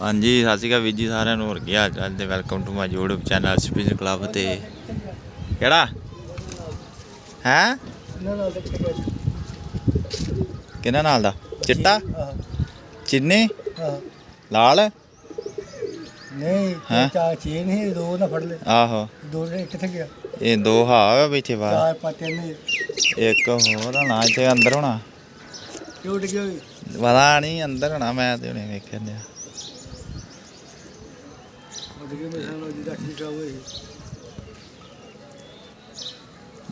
ਹਾਂਜੀ ਸਤਿ ਸ਼੍ਰੀ ਅਕਾਲ ਵੀਰ ਜੀ ਸਾਰਿਆਂ ਨੂੰ ਹੋਰ ਕੀ ਹਾਲ ਚਾਲ ਤੇ welcome to my YouTube channel speech club ਤੇ। ਕਿਹੜਾ? ਹੈ? ਨਾ ਨਾ ਕਿਹਨਾਂ ਨਾਲ ਦਾ? ਚਿੱਟਾ? ਚਿੰਨੇ? ਲਾਲ? ਨਹੀਂ ਹੈਂ? ਚਾਰ ਚੀਨ ਹੀ ਦੋ ਨਾ ਫੜ ਲੈ ਆਹੋ। ਦੋ ਨੇ ਕਿੱਥੇ ਗਿਆ ਇਹ ਦੋ ਹਾਂ ਬੈਠੇ ਬਾਹਰ। ਚਾਰ ਪਾਤੇ ਨੇ ਇੱਕ ਹੋਰ ਹੋਣਾ ਇੱਥੇ ਅੰਦਰ ਹੋਣਾ। ਇਹ ਉੱਡ ਗਿਆ ਵੀ। ਪਤਾ ਨਹੀਂ ਅੰਦਰ ਹੋਣਾ ਮੈਂ ਤੇ ਹੁਣੇ ਵੇਖਿਆ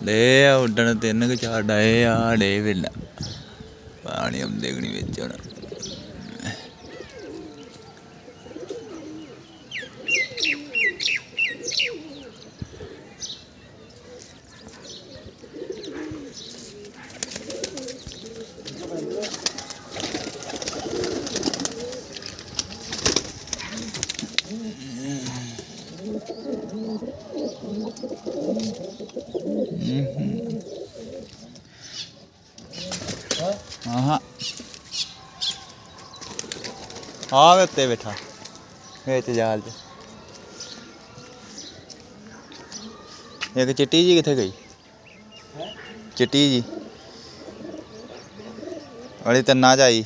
డే ఉడ్డన తిన్నకు చాడాయా డే వెళ్ళ పాణ్యం దిగుని వచ్చాడు Mm-hmm. ਆਹਾਂ। ਆ ਵੇ ਉੱਤੇ ਬੈਠਾ। ਵਿੱਚ ਜਾਲ 'ਚ। ਇੱਕ ਚਿੱਟੀ ਜੀ ਕਿੱਥੇ ਗਈ? ਚਿੱਟੀ ਜੀ ਵਾਲੀ ਤੰਨਾ ਚ ਆਈ।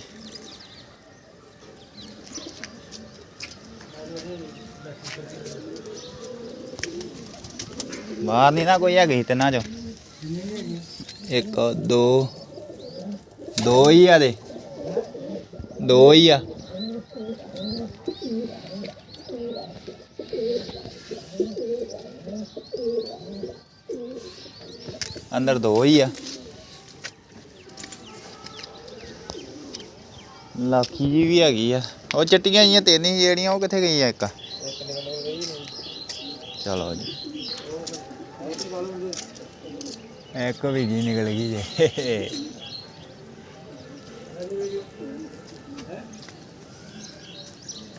ਬਾਹਰ ਨਹੀਂ ਨਾ ਕੋਈ ਹੈਗੀ ਤਿੰਨਾਂ ਚੋਂ। ਇੱਕ, ਦੋ ਦੋ ਹੀ ਆ ਦੇ। ਦੋ ਹੀ ਆ। ਅੰਦਰ ਦੋ ਹੀ ਆ। ਲਾਖੀ ਜੀ ਵੀ ਹੈਗੀ ਆ। ਉਹ ਚਿੱਟੀਆਂ ਜੀਆਂ ਤਿੰਨ ਹੀ ਜਿਹੜੀਆਂ, ਉਹ ਕਿੱਥੇ ਗਈਆਂ ਇੱਕ? ਚਲੋ ਜੀ। ਇੱਕ ਵੀ ਜੀ ਨਿਕਲ ਗਈ ਜੇ।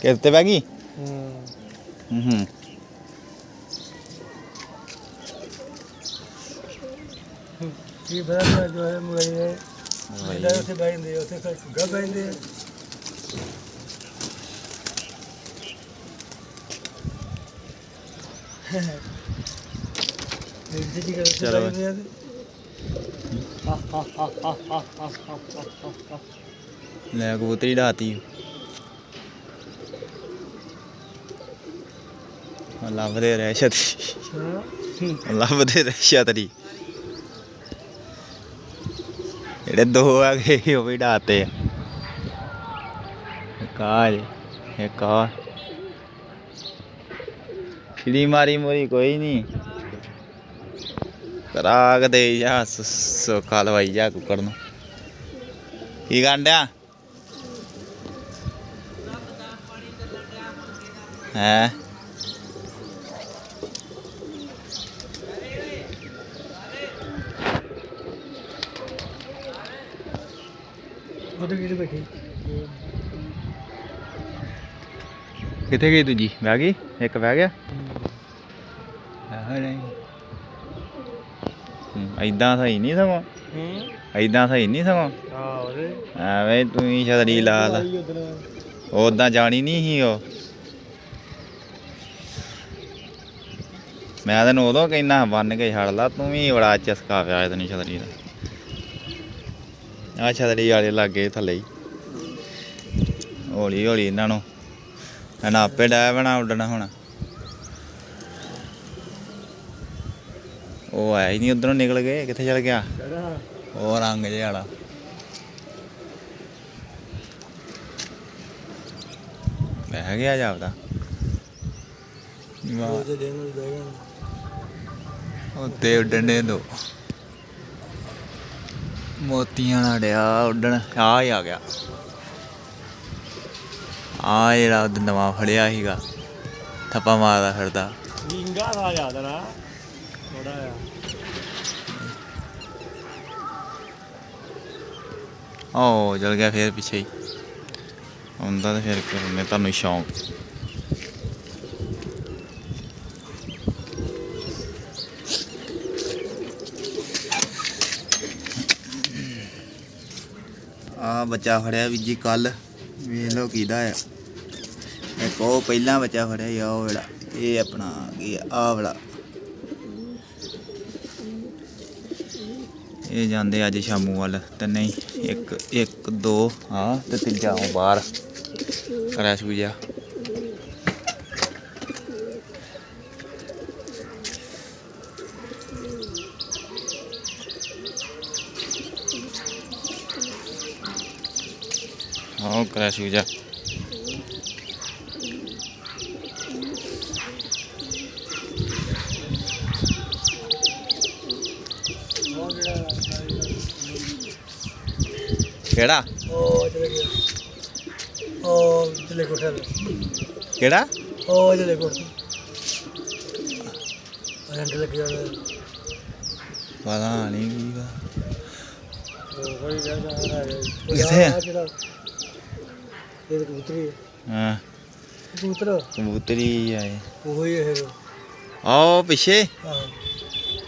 ਕਿੱਥੇ ਬੈ ਗਈ? ਹੂੰ। ਹੂੰ। ਕੀ ਮੈਂ ਜੋ ਹੈ ਮੁਰੇ ਇਹਦਾ ਉੱਥੇ ਬੈਠਦੇ ਉੱਥੇ ਗਾ ਬੈਠਦੇ ਲੈ ਕਬੂਤਰੀ ਢਾਤੀ ਲੱਭਦੇ ਰਹਿ ਛਤਰੀ ਲੱਭਦੇ ਰਹਿ ਛਤਰੀ ਜਿਹੜੇ ਦੋ ਆ ਗਏ ਉਹ ਵੀ ਢਾਤੇ ਆ। ਕਾਜ ਇਹ ਕਾਜ ਛਿੜੀ ਮਾਰੀ ਮੋਰੀ ਕੋਈ ਨਹੀਂ ਕਰਾਗ ਦੇ ਜਾ ਸੁੱਕਾ ਲਵਾਈ ਜਾ ਕੁੱਕੜ ਨੂੰ। ਕੀ ਗੰਡਿਆ ਹੈ? ਉਹਦੇ ਕਿਹੜੇ ਬੈਠੇ? ਕਿੱਥੇ ਗਈ ਦੂਜੀ? ਬਹਿ ਗਈ? ਇੱਕ ਬਹਿ ਗਿਆ? ਆਹ ਐਦਾਂ ਸਹੀ ਨਹੀਂ ਸਗੋਂ? ਹੂੰ। ਐਦਾਂ ਸਹੀ ਨਹੀਂ ਸਗੋਂ? ਆ ਉਹਦੇ ਐਵੇਂ ਤੂੰ ਹੀ ਛਤਰੀ ਲਾ ਲਾ। ਉਦਾਂ ਜਾਣੀ ਨਹੀਂ ਸੀ ਉਹ। ਮੈਂ ਤੈਨੂੰ ਉਦੋਂ ਕਹਿੰਦਾ ਬੰਨ ਕੇ ਛੱਡ ਲਾ ਤੂੰ ਵੀ ਬੜਾ ਚਸਕਾ ਪਿਆ ਤੈਨੂੰ ਛਤਰੀ ਦਾ। ਆ ਛਤਰੀ ਵਾਲੇ ਲੱਗੇ ਥੱਲੇ ਹੀ। ਹੌਲੀ ਹੌਲੀ ਇਹਨਾਂ ਨੂੰ। ਇਹਨਾਂ ਆਪੇ ਡੈ ਬਣਾ ਉੱਡਣਾ ਹੁਣ। ਉਹ ਆਇਆ ਹੀ ਨਹੀਂ ਉਧਰੋਂ ਨਿਕਲ ਗਏ ਕਿੱਥੇ ਚਲ ਗਿਆ ਉਹ ਰੰਗ ਜਿਹਾ ਵਾਲਾ ਬਹਿ ਗਿਆ ਜਾਪਦਾ ਬੈਠੇ ਉੱਤੇ ਉੱਡਣ ਦੇ ਮੋਤੀਆਂ ਨਾਲ ਡਿਆ ਉੱਡਣ ਆ ਹੀ ਆ ਗਿਆ ਆ ਜਿਹੜਾ ਉਹ ਨਵਾਂ ਫੜਿਆ ਸੀਗਾ ਥੱਪਾ ਮਾਰਦਾ ਫਿਰਦਾ ਵਿੰਗਾ ਦਾ ਯਾਦ ਨਾ ਥੋੜਾ ਆ ਓ ਚਲ ਗਿਆ ਫੇਰ ਪਿੱਛੇ ਹੀ। ਹੁੰਦਾ ਤਾਂ ਫਿਰ ਕਰਨੇ ਤੁਹਾਨੂੰ ਸ਼ੌਂਕ। ਆ ਬੱਚਾ ਫੜਿਆ ਵੀ ਜੀ ਕੱਲ ਵੇਖ ਲਓ ਕਿਹਦਾ ਆ। ਉਹ ਪਹਿਲਾਂ ਬੱਚਾ ਫੜਿਆ ਸੀ, ਉਹ ਵਾਲਾ। ਇਹ ਆਪਣਾ ਕੀ ਆ ਵਾਲਾ। ਇਹ ਜਾਂਦੇ ਅੱਜ ਸ਼ਾਮੂ ਵੱਲ ਤੇ ਨਹੀਂ, ਇੱਕ ਇੱਕ, ਦੋ, ਹਾਂ, ਤੇ ਤੀਜਾ ਉਹ ਬਾਹਰ। ਕਰਿਆ ਪੂਜਾ ਹਾਂ ਕਰਿਆ ਪੂਜਾ ਕਿਹੜਾ ਉਹ ਚਲੇ ਗਿਆ ਉਹ ਚਲੇ ਕੋਠੇ ਤੇ। ਕਿਹੜਾ ਉਹ ਚਲੇ ਕੋਠੇ ਰੰਗ ਲੱਗਿਆ ਹੋਇਆ। ਪਤਾ ਨਹੀਂ ਕੀ ਵਾ ਉਹ ਬੜੀ ਗੱਲ ਆ ਰਹੀ ਕਿੱਥੇ ਆ? ਜਿਹੜਾ ਇਹ ਕਬੂਤਰੀ ਹੈ ਕਬੂਤਰ ਕਬੂਤਰੀ ਆਏ ਉਹ ਹੀ ਹੈ ਆਓ ਪਿੱਛੇ ਹਾਂ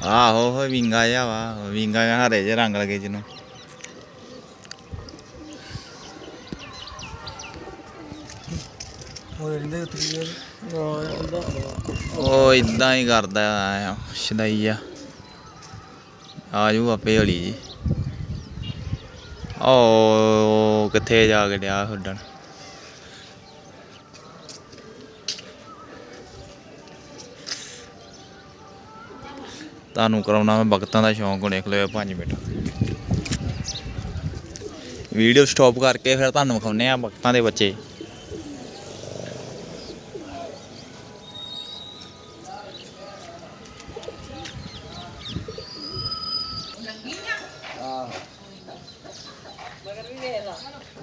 ਆਹੋ ਹੋ ਵਿੰਗਾ ਜਾ ਵਾ ਵਿੰਗਾ ਜਿਹਾ ਹਰੇ ਜਿਹੇ ਰੰਗ ਲਗੇ ਜਿਹਨੂੰ। ਉਹ ਇਦਾਂ ਹੀ ਕਰਦਾ ਆ ਸ਼ਦਾਈ ਆ ਆਜੂ ਆਪੇ ਹੌਲੀ ਜੀ ਓ ਕਿੱਥੇ ਜਾ ਕੇ ਡਿਆ ਹੁੱਡਣ ਤੁਹਾਨੂੰ ਕਰਾਉਣਾ ਮੈਂ ਭਗਤਾਂ ਦਾ ਸ਼ੌਂਕ ਹੁਣੇ ਖਲੋਇਆ 5 ਮਿੰਟ। ਵੀਡੀਓ ਸਟਾਪ ਕਰਕੇ ਫਿਰ ਤੁਹਾਨੂੰ ਵਿਖਾਉਨੇ ਆ ਭਗਤਾਂ ਦੇ ਬੱਚੇ।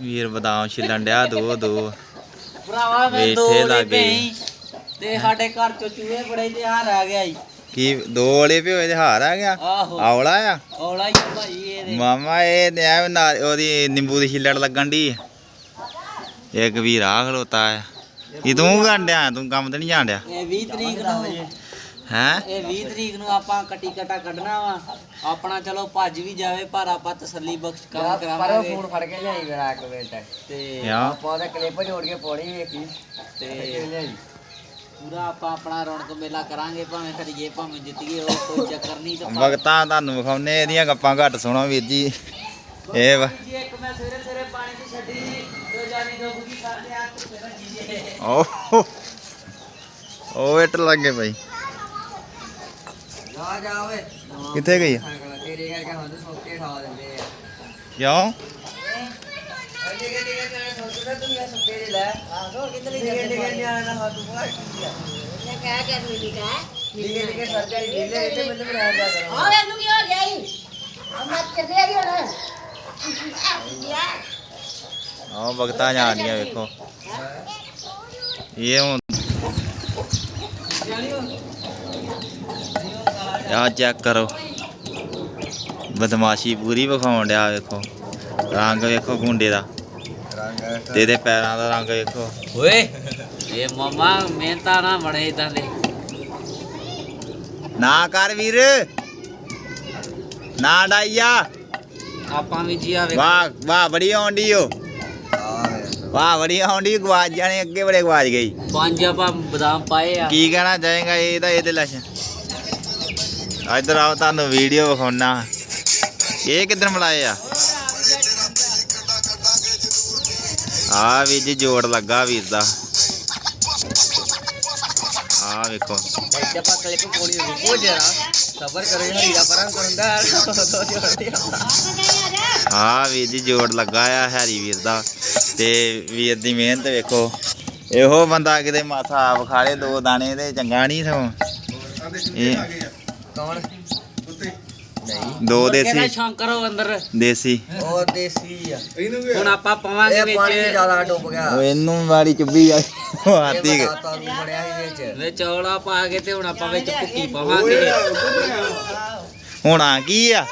ਵੀਰ ਬਦਾਮ ਛਿੱਲਣ ਡਿਆ ਦੋ ਦੋ। ਭਰਾਵਾ ਮੈਂ ਦੋ ਦੇ ਤੇ ਸਾਡੇ ਘਰ ਚੋਂ ਚੂਹੇ ਬੜੇ ਤੇ ਆ ਰਹਿ ਗਿਆ ਈ। ਕੀ ਦੋ ਵਾਲੇ ਪਿਓ ਦੇ ਹਾਰ ਆ ਗਿਆ? ਆਹੋ। ਆ? ਔਲਾ ਹੀ ਆ ਭਾਈ ਇਹਦੇ। ਮਾਮਾ ਇਹ ਐਵੇਂ ਨਾਲ ਉਹਦੀ ਨਿੰਬੂ ਦੀ ਛਿੱਲੜ ਲੱਗਣ ਦੀ ਇੱਕ ਵੀਰ ਆ ਖਲੋਤਾ ਹੈ ਇਹ ਤੂੰ ਗੰਡਿਆ ਤੂੰ ਕੰਮ ਤੇ ਨਹੀਂ ਜਾਣਿਆ ਇਹ 20 ਤਰੀਕ ਨੂੰ। ਹੈ? ਇਹ 20 ਤਰੀਕ ਨੂੰ ਆਪਾਂ ਕੱਟੀ ਕਟਾ ਕੱਢਣਾ ਵਾ। ਆਪਣਾ ਚਲੋ ਭੱਜ ਵੀ ਜਾਵੇ ਪਰ ਆਪਾਂ ਤਸੱਲੀ ਬਖਸ਼ ਕੰਮ ਕਰਾਵਾਂਗੇ। ਫੋਨ ਫੜ ਕੇ ਲਿਆਈ ਮੇਰਾ ਇੱਕ ਮਿੰਟ ਤੇ ਆਪਾਂ ਉਹਦੇ ਕਲਿੱਪ ਜੋੜ ਕੇ ਪੌੜੀ ਵੇਖੀ ਤੇ ਲਿਆਈ। ਪੂਰਾ ਆਪਾਂ ਆਪਣਾ ਰੌਣਕ ਮੇਲਾ ਕਰਾਂਗੇ ਭਾਵੇਂ ਹਰੀਏ ਭਾਵੇਂ ਜਿੱਤੀਏ ਉਹ ਕੋਈ ਚੱਕਰ ਨਹੀਂ ਤੇ ਵਕਤਾਂ ਤੁਹਾਨੂੰ ਵਿਖਾਉਨੇ ਇਹਦੀਆਂ ਗੱਪਾਂ ਘੱਟ ਸੁਣੋ ਵੀਰ ਜੀ। ਇਹ ਵਾ ਜੀ ਇੱਕ ਮੈਂ ਸਵੇਰੇ ਸਵੇਰੇ ਪਾਣੀ 'ਚ ਛੱਡੀ ਸੀ ਤੇ ਜਾਨੀ ਡੁੱਬਗੀ ਸਾਡੇ ਆ ਧੁੱਪੇ ਭੱਜੀ ਜੇ ਓ ਇੱਟ ਲੱਗੇ ਭਾਈ ਜਾ ਜਾ ਓਏ। ਕਿੱਥੇ ਗਈ? ਤੇਰੇ ਕਰਕੇ ਹੱਥ ਸੋਕੇ ਠਾ ਦਿੰਦੇ ਆ। ਕਿਉਂ? ਅੱਗੇ ਕਿ ਟਿਕੇ ਤੇ ਸੋਚਦਾ ਤੂੰ ਇਹ ਸੁੱਕੇ ਦੇ ਲੈ ਆਹੋ ਕਿਧਰ ਟਿਕੇ ਟਿਕੇ ਨਿਆਣਾ ਨਾ ਹੱਥ ਪਾ ਇਹ ਕਹਿ ਕੇ ਤੂੰ ਲਿਖਾ ਟਿਕੇ ਟਿਕੇ ਸਰਕਾਰੀ ਵੇਲੇ ਇੱਥੇ ਮੈਨੂੰ ਬਣਾ ਦਿਆ ਕਰੋ ਹਾਂ ਇਹਨੂੰ ਕੀ ਹੋ ਗਿਆ ਈ ਅੰਮਾ ਚੱਲਿਆ ਗਿਆ ਨਾ ਆਹ ਵਕਤਾਂ ਜਾਣੀਆਂ ਵੇਖੋ ਇਹ ਹੁਣ ਆ ਚੈੱਕ ਕਰੋ ਬਦਮਾਸ਼ੀ ਪੂਰੀ ਵਿਖਾਉਣ ਡਿਆ ਵੇਖੋ ਰੰਗ ਵੇਖੋ ਗੁੰਡੇ ਦਾ ਤੇ ਇਹਦੇ ਪੈਰਾਂ ਦਾ ਰੰਗ ਵੇਖੋ। ਓਏ ਇਹ ਮਮਾ ਮਿਹਨਤਾਂ ਨਾ ਬਣੇ ਇਦਾਂ ਦੇ। ਨਾ ਕਰ ਵੀਰ। ਨਾ ਡਾਈਆ। ਆਪਾਂ ਵੀ ਜੀ ਆ ਵੇਖ। ਵਾਹ ਵਾਹ ਬੜੀ ਆਉਂਦੀ ਓ। ਵਾਹ ਬੜੀ ਆਉਂਦੀ ਗਵਾਚ ਜਾਣੇ ਅੱਗੇ ਬੜੇ ਗਵਾਚ ਗਈ। ਪੰਜ ਆਪਾਂ ਬਦਾਮ ਪਾਏ ਆ। ਕੀ ਕਹਿਣਾ ਚਾਹੇਗਾ ਇਹਦਾ ਇਹਦੇ ਲੱਛਣ? ਇੱਧਰ ਆਓ ਤੁਹਾਨੂੰ ਵੀਡੀਓ ਵਿਖਾਉਣਾ ਇਹ ਕਿੱਧਰ ਮਲਾਏ ਆ? ਆ ਵੀ ਜੀ ਜੋੜ ਲੱਗਾ ਵੀਰ ਦਾ। ਆ ਵੇਖੋ। ਇੱਥੇ ਆਪਾਂ ਕਲਿੱਪ ਪੌੜੀ ਰੁਕੋ ਜਰਾ ਸਬਰ ਕਰੋ ਹਰੀ ਦਾ ਪਰਾਂ ਕਰਦਾ ਦੋ ਜੋੜਦੀ ਆ ਵੀਰ ਜੀ ਜੋੜ ਲੱਗਾ ਆ ਹੈਰੀ ਵੀਰ ਦਾ। ਤੇ ਵੀਰ ਦੀ ਮਿਹਨਤ ਵੇਖੋ। ਇਹੋ ਬੰਦਾ ਕਿਤੇ ਮਾਥਾ ਵਿਖਾਲੇ ਦੋ ਦਾਣੇ ਤੇ ਚੰਗਾ ਨਹੀਂ ਸਗੋਂ। ਇਹ ਕੌਣ? ਦੋ ਦੇਸੀ। ਸ਼ੰਕਰੋ ਅੰਦਰ? ਦੇਸੀ। ਉਹ ਦੇਸੀ ਆ। ਹੁਣ ਆਪਾਂ ਪਾਵਾਂਗੇ ਇਹ ਪਾਣੀ ਵਿੱਚ। ਜ਼ਿਆਦਾ ਡੁੱਬ ਗਿਆ। ਉਹ ਇਹਨੂੰ ਮਾਰੀ ਚੁੱਭੀ ਆ ਆਤੀ ਬੜਿਆ ਸੀ ਵਿੱਚ। ਵਿੱਚ ਚੌਲਾ ਪਾ ਕੇ ਤੇ ਹੁਣ ਆਪਾਂ ਵਿੱਚ ਭੁੱਕੀ ਪਾਵਾਂਗੇ। ਹੋਣਾ ਕੀ ਆ?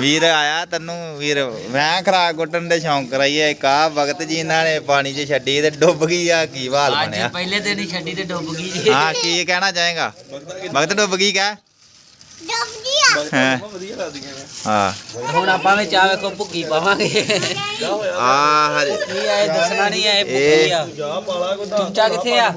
ਵੀਰ ਆਇਆ ਤੈਨੂੰ ਵੀਰ ਮੈਂ ਖਰਾਕ ਗੁੱਟਣ ਦੇ ਸ਼ੌਂਕ ਕਰਾਈਏ। ਇੱਕ ਆ ਵਕਤ ਜੀ ਇਹਨਾਂ ਨੇ ਪਾਣੀ 'ਚ ਛੱਡੀ ਤੇ ਡੁੱਬ ਗਈ ਆ ਕੀ ਹਾਲ ਅੱਜ ਬਣਿਆ? ਪਹਿਲੇ ਦਿਨ ਹੀ ਛੱਡੀ ਤੇ ਡੁੱਬ ਗਈ। ਹਾਂ ਕੀ ਕਹਿਣਾ ਚਾਹੇਗਾ? ਵਕਤ ਡੁੱਬ ਗਈ ਕਹ। ਹੈਂ। ਹਾਂ। ਹੁਣ ਆਪਾਂ ਵਿੱਚ ਆ ਵੇਖੋ ਭੁੱਕੀ ਪਾਵਾਂਗੇ। ਆ ਹਰੇ। ਕੀ ਆ ਇਹ ਦੱਸਣਾ ਨਹੀਂ ਆ ਇਹ ਭੁੱਕੀ ਆ। ਚਮਚਾ ਕਿੱਥੇ ਆ?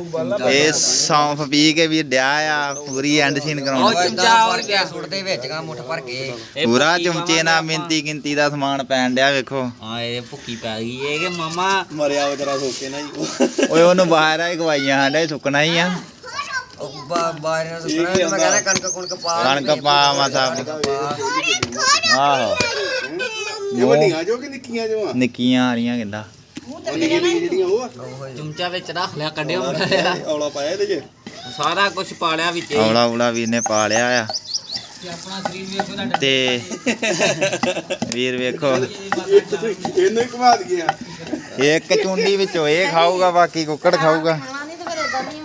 ਇਹ ਸੌਂਫ ਪੀ ਕੇ ਵੀ ਡਿਆ ਆ ਪੂਰੀ ਐਂਡ ਸੀਨ ਉਹ ਕਰਾਉਣ ਚਮਚਾ ਹੋਰ ਗਿਆ ਸੁੱਟਦੇ ਵਿੱਚ ਗਾ ਮੁੱਠ ਭਰ ਕੇ। ਇਹ ਪੂਰਾ ਭੁੱਕੀ ਚਮਚੇ ਨਾਲ ਪਾਵਾਂਗੇ ਮਿੰਤੀ ਗਿੰਤੀ ਦਾ ਸਮਾਨ ਪੈਣ ਡਿਆ ਵੇਖੋ। ਹਾਂ ਇਹ ਭੁੱਕੀ ਪੈ ਗਈ। ਇਹ ਕਿ ਮਾਮਾ ਮਰਿਆ ਵਿਚਾਰਾ ਸੋਕੇ ਨਾ ਜੀ। ਓਏ ਉਹਨੂੰ ਬਾਹਰ ਆ ਗਵਾਈਆਂ ਸਾਡਾ ਸੁੱਕਣਾ ਹੀ ਆ। ਕਣਕ ਪਾ ਕਣਕ ਪਾ ਮਾਸਾ ਆਹੋ। ਇਹ ਵੱਡੀਆਂ ਜੋ ਕਿ ਨਿੱਕੀਆਂ ਜੋ ਆ? ਨਿੱਕੀਆਂ ਆ ਰਹੀਆਂ ਕਹਿੰਦਾ ਉਹ ਨਿੱਕੀਆਂ ਨਿੱਕੀਆਂ ਜਿਹੜੀਆਂ ਉਹ ਆ? ਚਮਚਾ ਵਿੱਚ ਰੱਖ ਲਿਆ ਕੱਢਿਓ ਮੁੰਡਾ ਔਲਾ ਪਾਇਆ ਇਹਦੇ ਚ? ਸਾਰਾ ਕੁਝ ਪਾ ਲਿਆ ਵਿੱਚ ਔਲਾ ਉਲਾ ਵੀਰ ਨੇ ਪਾ ਲਿਆ ਆ। ਆਪਣਾ ਸਰੀਰ ਵੇਖੋ ਤੁਹਾਡਾ। ਤੇ ਵੀਰ ਵੇਖੋ। ਇਹਨੂੰ ਹੀ ਘੁਮਾ ਦਈਏ ਆ। ਇੱਕ ਚੁੰਡੀ ਵਿੱਚੋਂ ਇਹ ਖਾਊਗਾ ਬਾਕੀ ਕੁੱਕੜ ਖਾਊਗਾ।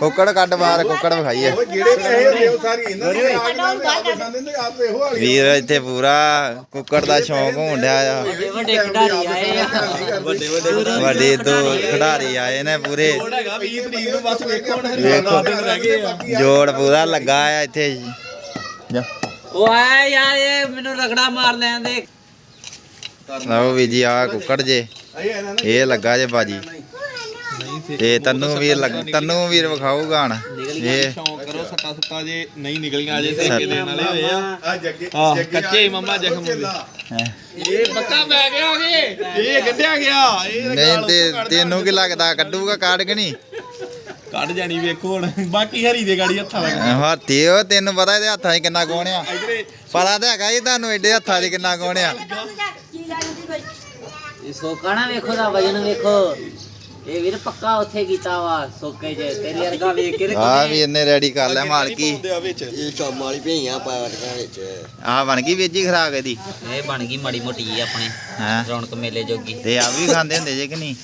ਕੁੱਕੜ ਕੱਢ ਬਾਹਰ ਕੁੱਕੜ ਵਿਖਾਈਏ ਉਹ ਜਿਹੜੇ ਪੈਸੇ ਹੁੰਦੇ ਉਹ ਸਾਰੀ ਇਹਨਾਂ ਦੇ ਆਪ ਨਾਲ ਖਾਂਦੇ ਨੇ ਆਪ ਇਹੋ ਵਾਲੀ ਵੀਰ ਇੱਥੇ ਪੂਰਾ ਕੁੱਕੜ ਦਾ ਸ਼ੌਂਕ ਹੋਣ ਡਿਆ ਆ ਵੱਡੇ ਵੱਡੇ ਖਿਡਾਰੀ ਆਏ ਆ ਵੱਡੇ ਵੱਡੇ ਵੱਡੇ ਦੋ ਖਿਡਾਰੀ ਆਏ ਨੇ ਪੂਰੇ ਹੈਗਾ 20 ਤਰੀਕ ਨੂੰ ਬਸ ਵੇਖੋ ਹੁਣ ਵੇਖੋ ਦਿਨ ਰਹਿ ਗਏ ਆ ਜੋੜ ਪੂਰਾ ਲੱਗਾ ਆ ਇੱਥੇ ਜਾ ਉਹ ਆਇਆ ਯਾਰ ਇਹ ਮੈਨੂੰ ਰਗੜਾ ਮਾਰ ਲੈਣ ਦੇ ਲਓ ਵੀ ਜੀ ਆ ਕੁੱਕੜ ਜੇ ਇਹ ਲੱਗਾ ਜੇ ਬਾਜੀ ਤੇ ਤੈਨੂੰ ਵੀਰ ਲੱਗ ਤੈਨੂੰ ਵੀਰ ਵਿਖਾਊਗਾ ਹਣ। ਇਹ ਸ਼ੌਂਕ ਕਰੋ ਸੱਟਾ ਸੁੱਟਾ ਜੇ ਨਹੀਂ ਨਿਕਲੀਆਂ ਅਜੇ ਸੇਕੇ ਦੇਣ ਵਾਲੇ ਹੋਏ ਆ। ਆ ਜੱਗੇ ਕੱਚੇ ਹੀ ਮੰਮਾ ਜ਼ਖਮ ਹੁੰਦੇ। ਇਹ ਪੱਕਾ ਪੈ ਗਿਆ ਅਗੇ। ਇਹ ਕੱਢਿਆ ਗਿਆ। ਇਹ ਨਹੀਂ ਤੇ ਤੈਨੂੰ ਕੀ ਲੱਗਦਾ ਕੱਢੂਗਾ। ਕਾੜ ਕੇ ਨਹੀਂ? ਕੱਢ ਜਾਣੀ ਵੇਖੋ ਹੁਣ। ਬਾਕੀ ਹਰੀ ਦੇ ਗਾੜੀ ਹੱਥਾਂ ਲੱਗ ਹਾਥੀ ਉਹ ਤੈਨੂੰ ਪਤਾ ਇਹਦੇ ਹੱਥਾਂ 'ਚ ਕਿੰਨਾ ਕੋਣ ਆ। ਪਤਾ ਤਾਂ ਹੈਗਾ ਜੀ ਤੁਹਾਨੂੰ ਐਡੇ ਹੱਥਾਂ 'ਚ ਕਿੰਨਾ ਕੋਣ ਆ। ਇਹ ਸੋਕਾ ਨਾ ਵੇਖੋ ਦਾ ਵਜਨ ਵੇਖੋ। ਇਹ ਵੀਰ ਪੱਕਾ ਉੱਥੇ ਕੀਤਾ ਵਾ ਸੋਕੇ 'ਚ ਤੇਰੀ ਵਰਗਾ ਵੇਖ ਕੇ ਤੇ ਆ ਵੀ ਇਹਨੇ ਰੈਡੀ ਕਰ ਲਿਆ ਮਾਲਕੀ। ਇਹ ਸ਼ਾਮ ਵਾਲੀ ਭਈਆਂ ਪਾਇਆ ਵਿੱਚ। ਆ ਬਣ ਗਈ ਵੇਜੀ ਖਰਾਕ ਇਹਦੀ। ਇਹ ਬਣ ਗਈ ਮਾੜੀ ਮੋਟੀ ਜੀ ਆਪਣੇ ਹਾਂ? ਰੌਣਕ ਮੇਲੇ ਜੋਗੀ। ਤੇ ਆ ਵੀ ਖਾਂਦੇ ਹੁੰਦੇ ਜੇ ਕਿ ਨਹੀਂ?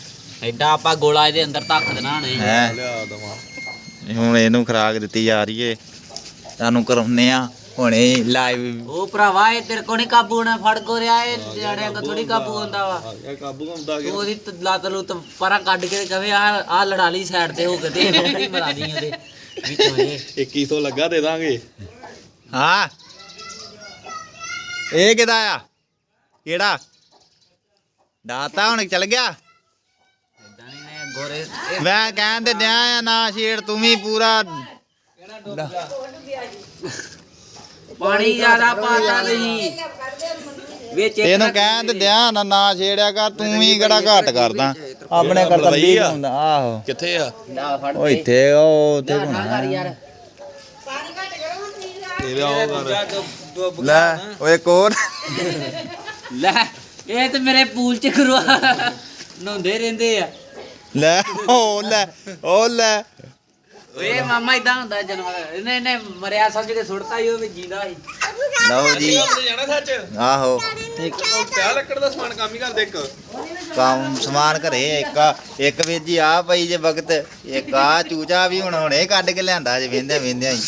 ਐਡਾ ਆਪਾਂ ਗੋਲਾ ਇਹਦੇ ਅੰਦਰ ਧੱਕ ਦੇਣਾ ਨੇ ਲਿਆ ਦਵਾ। ਹੁਣ ਇਹਨੂੰ ਖਰਾਕ ਦਿੱਤੀ ਜਾ ਰਹੀ ਏ। ਤੁਹਾਨੂੰ ਕਰਾਉਨੇ ਆ। ਹੁਣੇ ਲਾਈਵ ਉਹ ਭਰਾਵਾ ਇਹ ਤੇਰੇ ਕੋ ਨਹੀਂ ਕਾਬੂ ਹੋਣਾ ਫੜ ਕੋ ਰਿਹਾ ਇਹ ਜੜਿਆਂ ਕੋ ਥੋੜੀ ਕਾਬੂ ਹੁੰਦਾ ਵਾ। ਇਹ ਕਾਬੂ ਹੁੰਦਾ ਤੂੰ ਉਹਦੀ ਤ- ਲੱਤ ਲੁੱਤ ਪਰਾਂ ਕੱਢ ਕੇ ਕਵੇ ਆ ਆ ਲੜਾ ਲਈ ਸਾਈਡ ਤੇ ਹੋ ਕੇ ਤੇ ਨਹੀਂ ਮਰਾ ਦੀ ਉਹਦੇ ਵਿੱਚੋਂ ਇਹ 2100 ਲੱਗਾ ਦੇ ਦਾਂਗੇ। ਹਾਂ। ਇਹ ਕਿਹਦਾ ਆ? ਕਿਹੜਾ? ਦਾਤਾ ਹੁਣ ਚਲ ਗਿਆ। ਏਦਾਂ ਨੀ ਨੇ ਗੋਰੇ ਇਹ ਮੈਂ ਕਹਿਣ ਤੇ ਡਿਆ ਆ ਨਾ ਛੇੜ ਤੂੰ ਵੀ ਪੂਰਾ ਪਾਣੀ ਜ਼ਿਆਦਾ ਪਾਤਾ ਨਹੀਂ ਵਿੱਚ ਇੱਕ ਤੈਨੂੰ ਕਹਿਣ ਤੇ ਡਿਆ ਨਾ ਨਾ ਛੇੜਿਆ ਕਰ ਤੂੰ ਵੀ ਕਿਹੜਾ ਘੱਟ ਕਰਦਾ। ਆਪਣੇ ਕਰਤੰਬੀ ਹੁੰਦਾ ਆਹੋ। ਕਿੱਥੇ ਆ? ਦਾ ਫੜ ਉਹ ਇੱਥੇ ਉਹ ਉੱਥੇ ਨਾ ਕਰ ਘੁੰਮਣਾ ਯਾਰ। ਇਹ ਆਓ ਕਰ ਲੈ ਓਏ ਕੋਰ ਲੈ ਇਹ ਤੇ ਮੇਰੇ ਪੂਲ ਚ ਕਰਵਾ ਨਹਾਉਂਦੇ ਰਹਿੰਦੇ ਆ। ਲੈ ਉਹ ਲੈ ਉਹ ਲੈ। ਓਏ ਮਾਮਾ ਇਦਾਂ ਹੁੰਦਾ ਜਨਮ ਇਹਨੇ ਇਹਨੇ ਮਰਿਆ ਸਮਝ ਕੇ ਸੁੱਟਤਾ ਹੀ ਉਹ ਵੀ ਜਿੰਦਾ ਸੀ। ਲਓ ਜੀ। ਜਾਣਾ ਸੱਚ? ਆਹੋ। ਪਿਆ ਲੱਕੜ ਦਾ ਸਮਾਨ ਕੰਮ ਹੀ ਕਰਦੇ ਇੱਕ। ਕੰਮ ਸਮਾਨ ਘਰੇ ਇੱਕ ਆ- ਇੱਕ ਵੀਰ ਜੀ ਆ ਪਈ ਜੇ ਵਕਤ ਇੱਕ ਆ ਚੂਚਾ ਵੀ ਹੁਣ ਹੁਣੇ ਕੱਢ ਕੇ ਲਿਆਂਦਾ ਜੇ ਵੇਂਦੇ ਵੇਂਦੇ ਹੀ।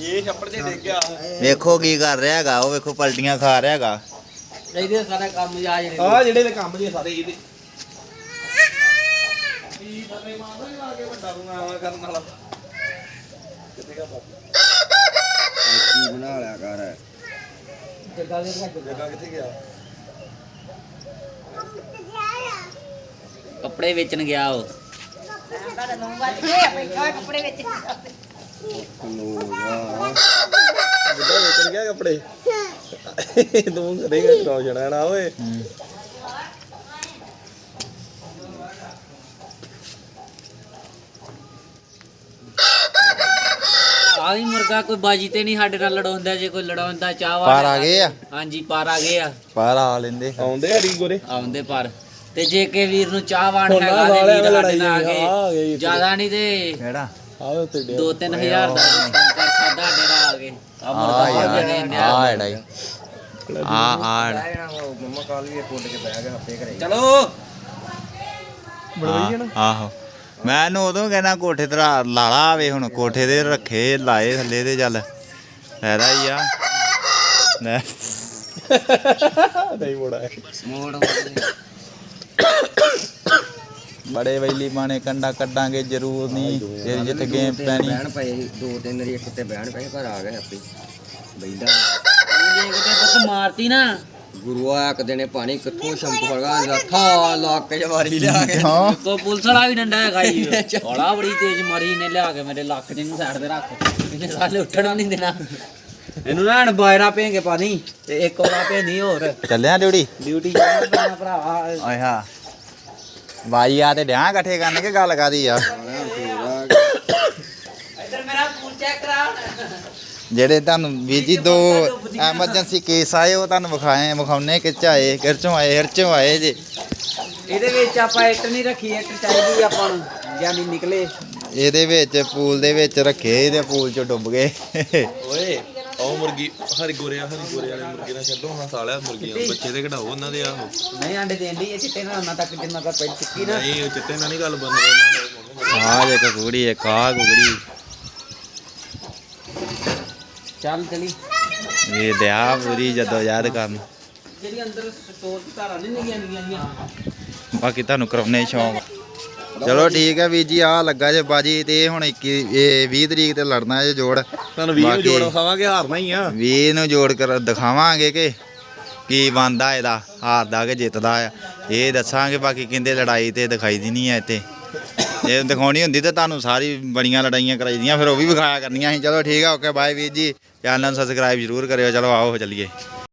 ਇਹ ਛੱਪੜ ਜੇ ਡਿੱਗ ਗਿਆ ਵੇਖੋ ਕੀ ਕਰ ਰਿਹਾ ਹੈਗਾ ਉਹ ਵੇਖੋ ਪਲਟੀਆਂ ਖਾ ਰਿਹਾ ਹੈਗਾ। ਇਹਦੇ ਸਾਰਾ ਕੰਮ ਜਾ ਜਿਹੜੇ ਆ ਜਿਹੜੇ ਦੇ ਕੰਮ ਜੇ ਸਾਰੇ ਇਹਦੇ। ਕੀ ਬਣਾ ਲਿਆ ਕਰ ਜੱਗਾ ਕਿੱਥੇ ਗਿਆ ਕੱਪੜੇ ਵੇਚਣ ਗਿਆ ਉਹ। ਸਾਡਾ ਨੌਂ ਵੱਜ ਗਏ ਬੈਠਾ ਕੱਪੜੇ ਵਿੱਚ ਬੁੱਢਾ ਵੇਚਣ ਗਿਆ ਕੱਪੜੇ? ਤੂੰ ਕਰੇਗਾ ਕਰਾਉ ਜਣਾ ਨਾ ਓਏ। ਆ ਵੀ ਮੁਰਗਾ ਕੋਈ ਬਾਜੀ ਤੇ ਨਹੀਂ ਸਾਡੇ ਨਾਲ ਲੜਾਉਂਦਾ ਜੇ ਕੋਈ ਲੜਾਉਂਦਾ ਚਾਹਵਾ ਪਾਰ ਆ ਗਏ ਆ? ਹਾਂਜੀ ਪਾਰ ਆ ਗਏ ਆ। ਪਾਰ ਆ ਲੈਂਦੇ। ਆਉਂਦੇ ਹਰੀ ਗੋਰੇ ਆਉਂਦੇ ਪਰ। ਤੇ ਜੇ ਕੇ ਵੀਰ ਨੂੰ ਚਾਹਵਾਨ ਹੈਗਾ ਤੇ ਵੀਰ ਸਾਡੇ ਨਾਲ ਆ ਆ ਗਏ। ਜ਼ਿਆਦਾ ਨਹੀਂ ਤੇ ਕਿਹੜਾ? ਆਵੇ ਉੱਤੇ 2-3000 ਦਾ ਕਰ ਸਾਡਾ ਡੇਰਾ ਆ ਗਏ। ਆ ਆ ਮੁਰਗਾ ਜਿਹੜੇ ਨੇ ਆ ਐੜਾ ਹੀ ਆ ਆ ਮੰਮਾ ਕਾਲ ਵੀ ਫੁੱਟ ਕੇ ਬਹਿ ਗਿਆ ਹੱਥੇ ਘਰੇ। ਚਲੋ। ਆ, ਆਹੋ। ਮੈਂ ਇਹਨੂੰ ਉਦੋਂ ਕਹਿਣਾ ਕੋਠੇ ਤੇ ਰਾ- ਲਾਲਾ ਆਵੇ ਹੁਣ ਕੋਠੇ ਦੇ ਰੱਖੇ ਲਾਏ ਥੱਲੇ ਤੇ ਚੱਲ। ਫਾਇਦਾ ਹੀ ਆ। ਲੈ ਨਹੀਂ ਮੋੜਾ ਮੋੜ ਬੜੇ ਵੈਲੀ ਬਾਣੇ ਕੰਡਾ ਕੱਢਾਂਗੇ ਜ਼ਰੂਰ ਨਹੀਂ ਫਿਰ ਜਿੱਥੇ ਗੇਮ ਪੈਣੀ ਬਹਿਣ ਪਏ ਦੋ ਤਿੰਨ ਰੀ ਇੱਕ ਤੇ ਬਹਿਣ ਪਏ ਪਰ ਆ ਗਏ ਆਪੇ। ਬੈਂਦਾ ਜੇ ਕਿਤੇ ਪੁੱਤ ਮਾਰਤੀ ਨਾ ਗੁਰੂਆ ਇੱਕ ਦਿਨੇ ਪਾਣੀ ਕਿੱਥੋਂ ਸ਼ੰਪ ਫੜਗਾ ਲੱਥਾ ਲਾ ਕੇ ਜਵਾਰੀ ਲਿਆ ਕੇ। ਹਾਂ। ਕੋ ਪੁਲਿਸ ਵਾਲਾ ਵੀ ਡੰਡਾ ਹੈਗਾ ਹੀ ਬੜਾ ਬੜੀ ਤੇਜ਼ ਮਾਰੀ ਨੇ ਲਿਆ ਕੇ ਮੇਰੇ ਲੱਕ ਜਿਹਨੂੰ ਸਾਈਡ ਤੇ ਰੱਖ। ਇਹਨੇ ਸਾਲੇ ਉੱਠਣਾ ਨਹੀਂ ਦੇਣਾ। ਇਹਨੂੰ ਨਾ ਹਣ ਬਾਇਰਾ ਭੇਂਗੇ ਪਾਣੀ ਤੇ ਇੱਕ ਵਾਲਾ ਭੇਂਦੀ ਹੋਰ। ਚੱਲਿਆ ਡਿਊਟੀ? ਡਿਊਟੀ ਜਾਣਾ ਭਰਾਵਾ। ਓਏ ਹਾਂ। ਬਾਈ ਆ ਤੇ ਡਿਆਂ ਇਕੱਠੇ ਕਰਨ ਕਿ ਗੱਲ ਕਾਦੀ ਆ ਇੱਧਰ ਮੇਰਾ ਫੋਨ ਚੈੱਕ ਕਰਾ ਜਿਹੜੇ ਤੁਹਾਨੂੰ ਵੀਰ ਜੀ ਦੋ ਐਮਰਜੈਂਸੀ ਕੇਸ ਆਏ ਉਹ ਤੁਹਾਨੂੰ ਵਿਖਾਏ ਵਿਖਾਉਣੇ ਕਿ ਚਾਏ ਕਿਰਚੋਂ ਆਏ ਹਿਰਚੋਂ ਆਏ ਜੇ। ਇਹਦੇ ਵਿੱਚ ਆਪਾਂ ਇੱਟ ਨਹੀਂ ਰੱਖੀ ਇੱਟ ਚਾਹੀਦੀ ਆਪਾਂ ਨੂੰ ਜਾਨੀ ਨਿਕਲੇ। ਇਹਦੇ ਵਿੱਚ ਪੂਲ ਦੇ ਵਿੱਚ ਰੱਖੇ ਤੇ ਪੂਲ ਚ ਡੁੱਬ ਗਏ। ਓਏ ਉਹ ਮੁਰਗੀ ਹਰੀ ਗੋਰੇ ਹਰੀ ਗੋਰੇ ਵਾਲੇ ਮੁਰਗੇ ਨਾਲ ਛੱਡੋ ਹਾਂ ਸਾਲਿਆ ਮੁਰਗੀਆਂ ਬੱਚੇ ਤੇ ਕਢਾਓ ਉਹਨਾਂ ਦੇ ਆਹੋ। ਨਹੀਂ ਅੰਡੇ ਦੇਂਦੀ ਇਹ ਚਿੱਟੇ ਨਾਲ ਉਹਨਾਂ ਤੱਕ ਜਿੰਨਾ ਕਰ ਪੈ ਚੁੱਕੀ ਨਾ ਨਹੀਂ ਉਹ ਚਿੱਟੇ ਨਾਲ ਨਹੀਂ ਗੱਲ ਬਣਨੀ ਉਹਨਾਂ ਆ ਜੇ ਕੁੜੀ ਇੱਕ ਆ ਕੁੜੀ ਚੱਲ ਚਲੀ। ਇਹ ਦਿਆ ਪੂਰੀ ਜਦੋਂ ਯਾਦ ਕਰਨ। ਜਿਹੜੀ ਅੰਦਰ ਸਟੋਰ ਦੀ ਧਾਰਾਂ ਨਹੀਂ ਲੱਗੀਆਂ ਗਈਆਂ ਬਾਕੀ ਤੁਹਾਨੂੰ ਕਰਾਉਣੇ ਸ਼ੌਂਕ। ਚਲੋ ਠੀਕ ਹੈ ਵੀਰ ਜੀ ਆ ਲੱਗਾ ਜੇ ਬਾਜੀ ਤੇ ਹੁਣ 21 ਇਹ 20 ਤਰੀਕ ਤੇ ਲੜਨਾ ਜੇ ਜੋੜ। ਤੁਹਾਨੂੰ ਵੀਹ ਨੂੰ ਬਾਕੀ- ਜੋੜ ਖਾਵਾਂਗੇ ਹਾਰਨਾ ਹੀ ਆ। 20 ਨੂੰ ਜੋੜ ਕਰ ਦਿਖਾਵਾਂਗੇ ਕਿ ਕੀ ਬਣਦਾ ਇਹਦਾ ਹਾਰਦਾ ਕਿ ਜਿੱਤਦਾ ਆ। ਇਹ ਦੱਸਾਂਗੇ ਬਾਕੀ ਕਹਿੰਦੇ ਲੜਾਈ ਤੇ ਦਿਖਾਈ ਦੀ ਨਹੀਂ ਆ ਇੱਥੇ। ਜੇ ਦਿਖਾਉਣੀ ਹੁੰਦੀ ਤਾਂ ਤੁਹਾਨੂੰ ਸਾਰੀ ਬੜੀਆਂ ਲੜਾਈਆਂ ਕਰਾਈ ਦੀਆਂ, ਫਿਰ ਉਹ ਵੀ ਵਿਖਾਇਆ ਕਰਨੀਆਂ ਸੀ। ਚਲੋ ਠੀਕ ਆ ਓਕੇ ਬਾਏ ਵੀਰ ਜੀ। ਚੈਨਲ ਨੂੰ ਸਬਸਕ੍ਰਾਈਬ ਜ਼ਰੂਰ ਕਰਿਓ। ਚਲੋ ਆਓ, ਚੱਲੀਏ।